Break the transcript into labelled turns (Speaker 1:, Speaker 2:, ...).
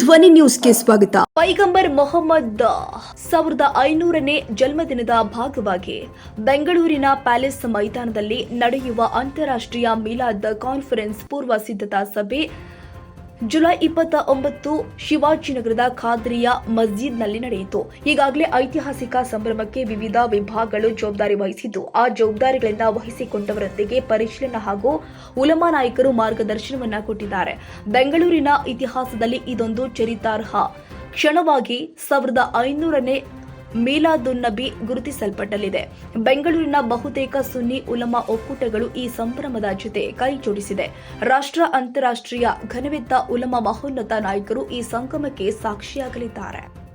Speaker 1: ಧ್ವನಿ ನ್ಯೂಸ್ಗೆ ಸ್ವಾಗತ.
Speaker 2: ಪೈಗಂಬರ್ ಮೊಹಮ್ಮದ್ ಸಾವಿರದ ಐನೂರನೇ ಜನ್ಮದಿನದ ಭಾಗವಾಗಿ ಬೆಂಗಳೂರಿನ ಪ್ಯಾಲೇಸ್ ಮೈದಾನದಲ್ಲಿ ನಡೆಯುವ ಅಂತಾರಾಷ್ಟ್ರೀಯ ಮಿಲಾದ್ ಕಾನ್ಫರೆನ್ಸ್ ಪೂರ್ವ ಸಿದ್ಧತಾ ಸಭೆ ಜುಲೈ ಇಪ್ಪತ್ತ ಒಂಬತ್ತು ಶಿವಾಜಿನಗರದ ಖಾದ್ರಿಯಾ ಮಸ್ಜಿದ್ನಲ್ಲಿ ನಡೆಯಿತು. ಈಗಾಗಲೇ ಐತಿಹಾಸಿಕ ಸಂಭ್ರಮಕ್ಕೆ ವಿವಿಧ ವಿಭಾಗಗಳು ಜವಾಬ್ದಾರಿ ವಹಿಸಿದ್ದು, ಆ ಜವಾಬ್ದಾರಿಗಳಿಂದ ವಹಿಸಿಕೊಂಡವರೊಂದಿಗೆ ಪರಿಶೀಲನೆ ಹಾಗೂ ಉಲಮಾ ನಾಯಕರು ಮಾರ್ಗದರ್ಶನವನ್ನ ಕೊಟ್ಟಿದ್ದಾರೆ. ಬೆಂಗಳೂರಿನ ಇತಿಹಾಸದಲ್ಲಿ ಇದೊಂದು ಚರಿತಾರ್ಹ. ಕ್ಷಣವಾಗಿ ಸಾವಿರದ ಐನೂರನೇ ಮೀಲಾದುನ್ನಬಿ ಗುರುತಿಸಲ್ಪಟ್ಟಲಿದೆ ಬೆಂಗಳೂರಿನ ಬಹುತೇಕ ಸುನ್ನಿ ಉಲಮಾ ಒಕ್ಕೂಟಗಳು ಈ ಸಂಭ್ರಮದ ಜೊತೆ ಕೈಜೋಡಿಸಿದೆ ರಾಷ್ಟ್ರ ಅಂತಾರಾಷ್ಟ್ರೀಯ ಘನವೆತ್ತ ಉಲಮಾ ಮಹೋನ್ನತ ನಾಯಕರು ಈ ಸಂಗಮಕ್ಕೆ ಸಾಕ್ಷಿಯಾಗಲಿದ್ದಾರೆ.